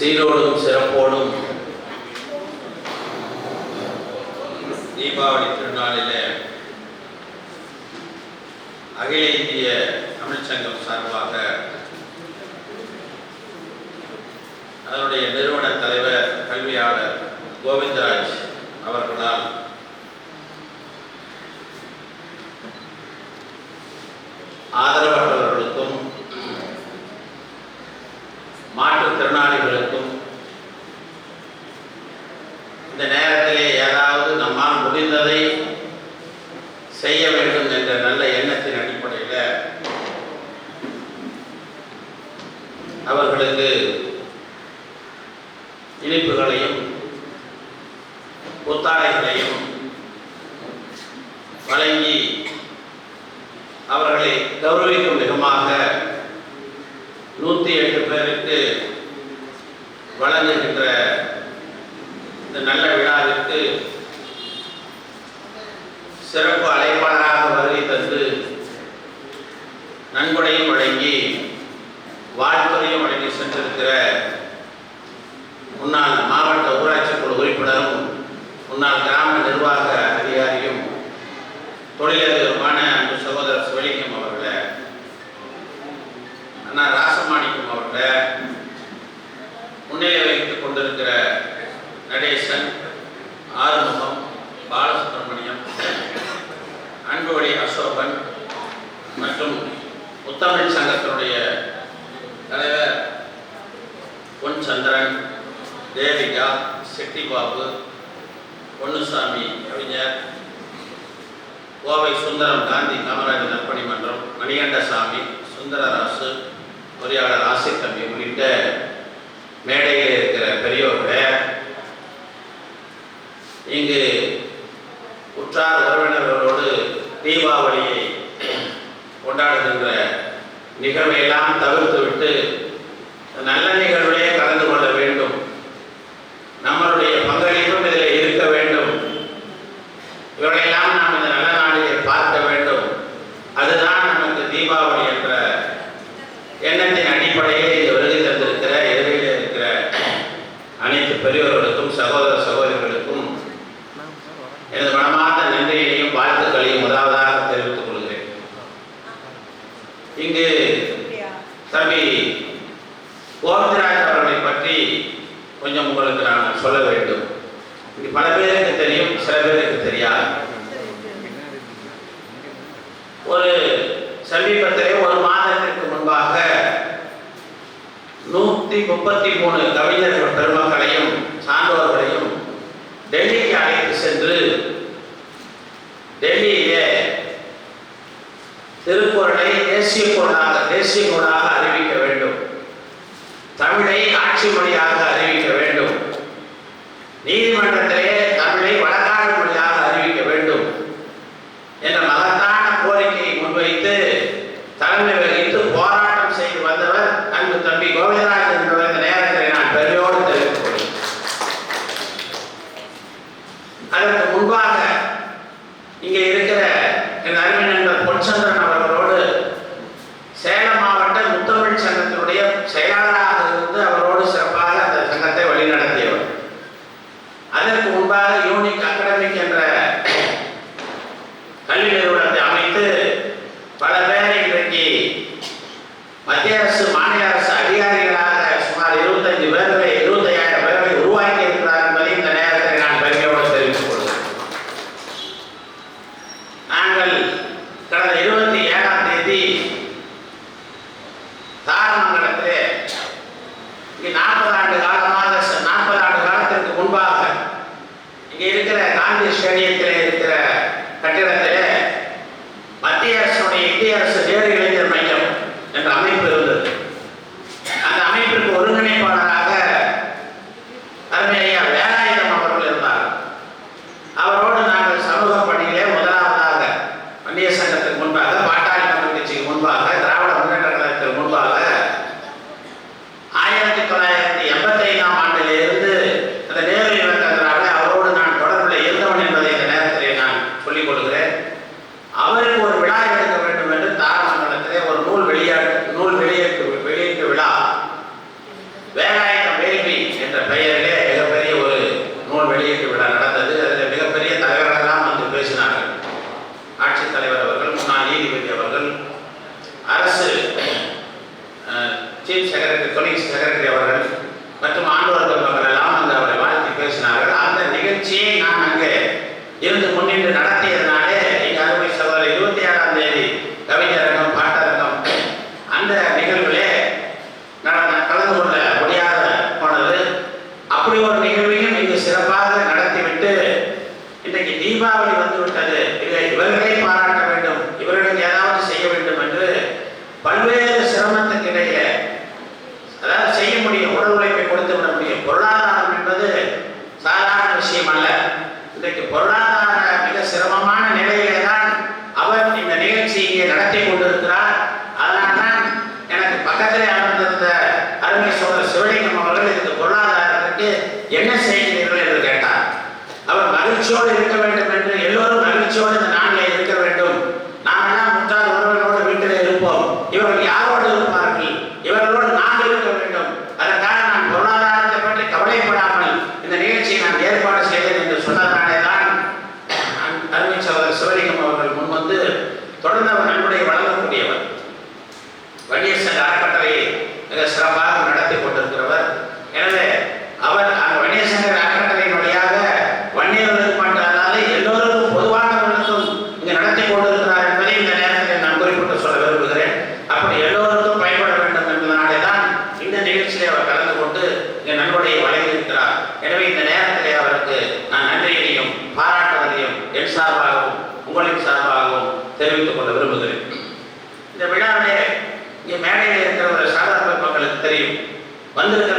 சீரோடும் சிறப்போடும் தீபாவளி திருநாளில் அகில இந்திய தமிழ்ச்சங்கம் சார்பாக அதனுடைய நிறுவன தலைவர் கல்வியாளர் கோவிந்தராஜ் அவர்களால் ஆதரவற்றவர்களுக்கும் மாற்றுத்திறனாளிகளுக்கும் இந்த நேரத்திலே ஏதாவது நம்மால் முடிந்ததை செய்ய வேண்டும் என்ற நல்ல எண்ணத்தின் அடிப்படையில் அவர்களுக்கு இனிப்புகளையும் புத்தாடைகளையும் வழங்கி அவர்களை கௌரவிக்கும் விதமாக நூற்றி எட்டு பேருக்கு வழங்குகின்ற இந்த நல்ல விழாவிற்கு சிறப்பு அழைப்பாளராக வருகை தந்து நன்கொடையும் வழங்கி வாழ்த்துறையும் வழங்கி சென்றிருக்கிற முன்னாள் மாவட்ட ஊராட்சி குழு உறுப்பினரும் முன்னாள் கிராம நிர்வாக அதிகாரியும் தொழிலதிபருமான அன்பு சகோதரர் சிவலிங்கம் அவர்களை அண்ணா ராசமாணிக்கம் அவர்களை முன்னிலை வகித்துக் கொண்டிருக்கிற நடேசன் ஆறுமுகம் பாலசுப்ரமணியம் அன்புவழி அசோகன் மற்றும் முத்தமிழ் சங்கத்தினுடைய தலைவர் பொன் சந்திரன் தேவிகா செட்டிபாபு பொன்னுசாமி கவிஞர் கோவை சுந்தரம் காந்தி காமராஜர் நற்பணி மன்றம் மணிகண்டசாமி சுந்தரராசு பொறியாளர் ஆசிர் தம்பி உள்ளிட்ட மேடையில் இருக்கிற பெரியோர்களே இங்கு உற்றார் உறவினர்களோடு தீபாவளியை கொண்டாடுகின்ற நிகழ்வையெல்லாம் தவிர்த்துவிட்டு நல்ல நிகழ்விலே கலந்து கொள்ள வேண்டும் நம்மளுடைய பங்களிப்பும் இதில் இருக்க வேண்டும் இவரையெல்லாம் நாம் இந்த நல்ல நாளிலே பார்க்க வேண்டும் அதுதான் நமக்கு தீபாவளி என்ற எண்ணத்தின் அடிப்படையில் இங்கு வருகை தந்திருக்கிற எதிரில் இருக்கிற அனைத்து பெரியவர்களுக்கும் சகோதர சகோதரிகளுக்கும் எனது மனமார்ந்த நன்றியையும் வாழ்த்துக்களையும் முதலாவதாக தெரிவித்துக் கொள்கிறேன் இங்கு தம்பி கோவிந்தராஜ் அவர்களை பற்றி கொஞ்சம் உங்களுக்கு நான் சொல்ல வேண்டும். இங்கு பல பேருக்கு தெரியும் சில பேருக்கு தெரியாது. ஒரு சமீபத்திலே ஒரு மாதத்திற்கு முன்பாக நூத்தி முப்பத்தி மூணு கவிஞர்கள் பெருமக்களையும் சான்றோர்களையும் டெல்லிக்கு அழைத்து சென்று டெல்லியிலே திருக்குறளை தேசிய பொருளாக தேசிய மொழியாக அறிவிக்க வேண்டும். தமிழை ஆட்சி மொழியாக அறிவிக்க வேண்டும். நீதிமன்றத்திலே ஜெகதீஷ் செகரட்டி அவர்கள் மற்றும் ஆண்டோர் பெருமக்கள் எல்லாம் அங்கு அவரை வாழ்த்தி பேசினார்கள். அந்த நிகழ்ச்சியை நான் அங்கே இருந்து முன்னின்று நடத்தியதனாலே எங்கள் அருமை சகோதரர் இருபத்தி ஆறாம் தேதி கவிஞரங்கம் பாட்டரங்கம் அந்த நிகழ்விலே நடந்த கலந்து கொள்ள முடியாத போனது. அப்படி ஒரு நிகழ்வையும் இங்கு சிறப்பாக நடத்திவிட்டு இன்றைக்கு தீபாவளி só ele வந்துருங்க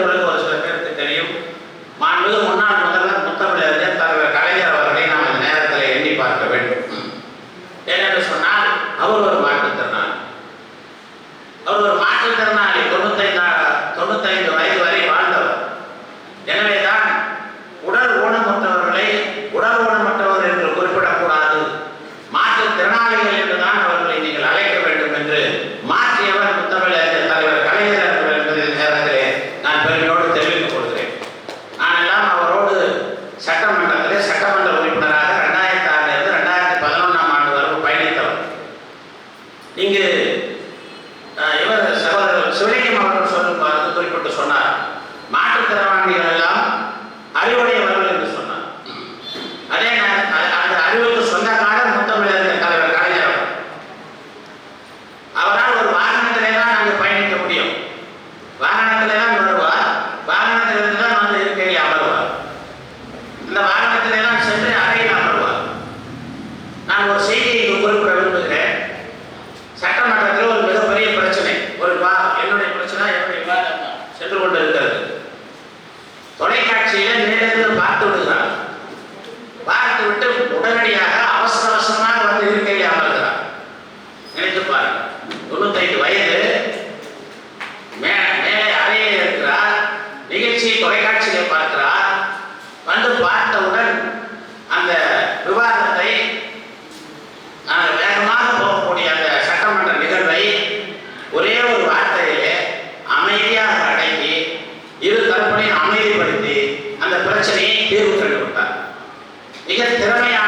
காரணிகள் எல்லாம் அறிவுடைய பிரச்சனையை தீர்வு கண்டு கொடுத்தார் மிக திறமையாக